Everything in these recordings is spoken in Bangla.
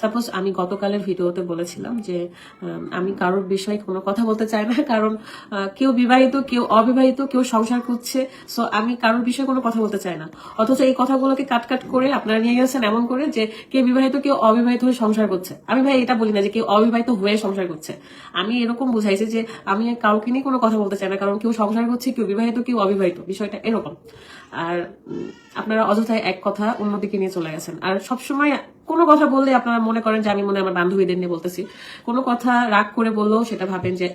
সাপোজ আমি গতকালের ভিডিওতে বলেছিলাম যে আমি কারোর বিষয়ে কোনো কথা বলতে চাই না, কারণ কেউ বিবাহিত, কেউ অবিবাহিত, কেউ সংসার করছে সো আমি কারোর বিষয়ে কোনো কথা বলতে চাই না। অথচ এই কথাগুলোকে কাট কাট করে আপনারা নিয়ে গেছেন এমন করে যে, কেউ বিবাহিত, কেউ অবিবাহিত হয়ে সংসার করছে। আমি ভাই এটা বলি না যে, কেউ অবিবাহিত হয়ে সংসার করছে। আমি এরকম বুঝাইছি যে, আমি কাউকে নিয়ে কোনো কথা বলতে চাই না, কারণ কেউ সংসার করছে, কেউ বিবাহিত, কেউ অবিবাহিত, বিষয়টা এরকম। আর আপনারা অযথায় এক কথা অন্যদিকে নিয়ে চলে গেছেন। আর সবসময় কোনো কথা বললে আপনারা মনে করেন যে আমি মনে আমার বান্ধবীদের নিয়ে বলতেছি। কোনো কথা রাগ করে বললেও সেটা ভাবেন যে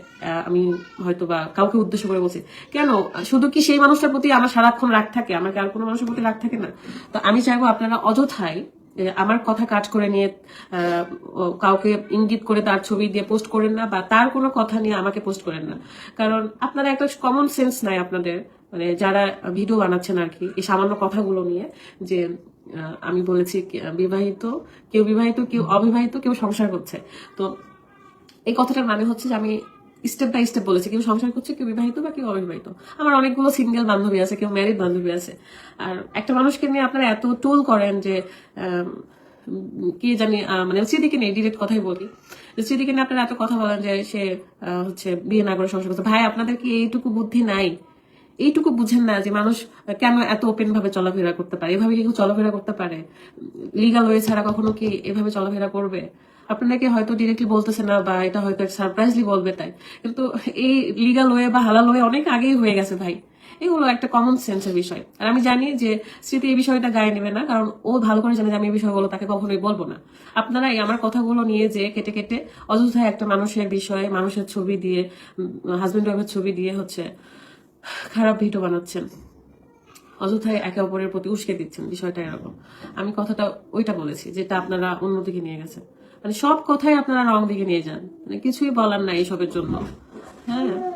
আমি হয়তো বা কাউকে উদ্দেশ্য করে বলছি। কেন? শুধু কি সেই মানুষটার প্রতি আমার সারাক্ষণ রাগ থাকে? আমাকে আর কোনো মানুষের প্রতি রাগ থাকে না? তো আমি চাইব আপনারা অযথায় এ, আমার কথা কাজ করে নিয়ে কাউকে ইঙ্গিত করে তার ছবি দিয়ে পোস্ট করেন না বা তার কোনো কথা নিয়ে আমাকে পোস্ট করেন না। কারণ আপনারা একটা কমন সেন্স নাই আপনাদের। মানে যারা ভিডিও বানাচ্ছেন আর কি এই সামান্য কথাগুলো নিয়ে যে আমি বলেছি বিবাহিত, কেউ বিবাহিত, কেউ অবিবাহিত, কেউ সংসার করছে। তো এই কথাটার মানে হচ্ছে যে আমি স্টেপ বাই স্টেপ বলেছি, কেউ সংসার করছে, কেউ বিবাহিত বা কেউ অবিবাহিত। আমার অনেকগুলো সিঙ্গেল বান্ধবী আছে, কেউ ম্যারিড বান্ধবী আছে। আর একটা মানুষকে নিয়ে আপনারা এত টোল করেন যে কি জানি মানে স্মৃতিকে নিয়ে ডিরেক্ট কথাই বলি। স্মৃতিকে নিয়ে আপনারা এত কথা বলেন যে সে হচ্ছে বিয়ে না করে সংসার করছে। ভাই, আপনাদের কি এইটুকু বুদ্ধি নাই? এইটুকু বুঝেন না যে মানুষ কেন এত ওপেন ভাবে চলাফেরা করতে পারে? এভাবে কি চলাফেরা করতে পারে? লিগাল ওয়ে ছাড়া কখনো কি এভাবে চলাফেরা করবে? আপনাকে হয়তো ডিরেক্টলি বলতেছে না বা এটা হয়তো সারপ্রাইজলি বলবে তাই। কিন্তু এই লিগাল ওয়ে বা হালাল ওয়ে অনেক আগেই হয়ে গেছে ভাই। এগুলো একটা কমন সেন্সের বিষয়। আর আমি জানি যে স্মৃতি এই বিষয়টা গায়ে নেবে না, কারণ ও ভালো করে জানে যে আমি এই বিষয়গুলো তাকে কখনোই বলব না। আপনারা এই আমার কথাগুলো নিয়ে যে কেটে কেটে অযথায় একটা মানুষের বিষয়ে, মানুষের ছবি দিয়ে হাজবেন্ড ওয়াইফের ছবি দিয়ে হচ্ছে খারাপ ভিডিও বানাচ্ছেন। অযথায় একে অপরের প্রতি উস্কে দিচ্ছেন বিষয়টা এরকম। আমি কথাটা ওইটা বলেছি, যেটা আপনারা অন্যদিকে নিয়ে গেছেন। মানে সব কথাই আপনারা রং দিকে নিয়ে যান। মানে কিছুই বলার নাই এসবের জন্য। হ্যাঁ?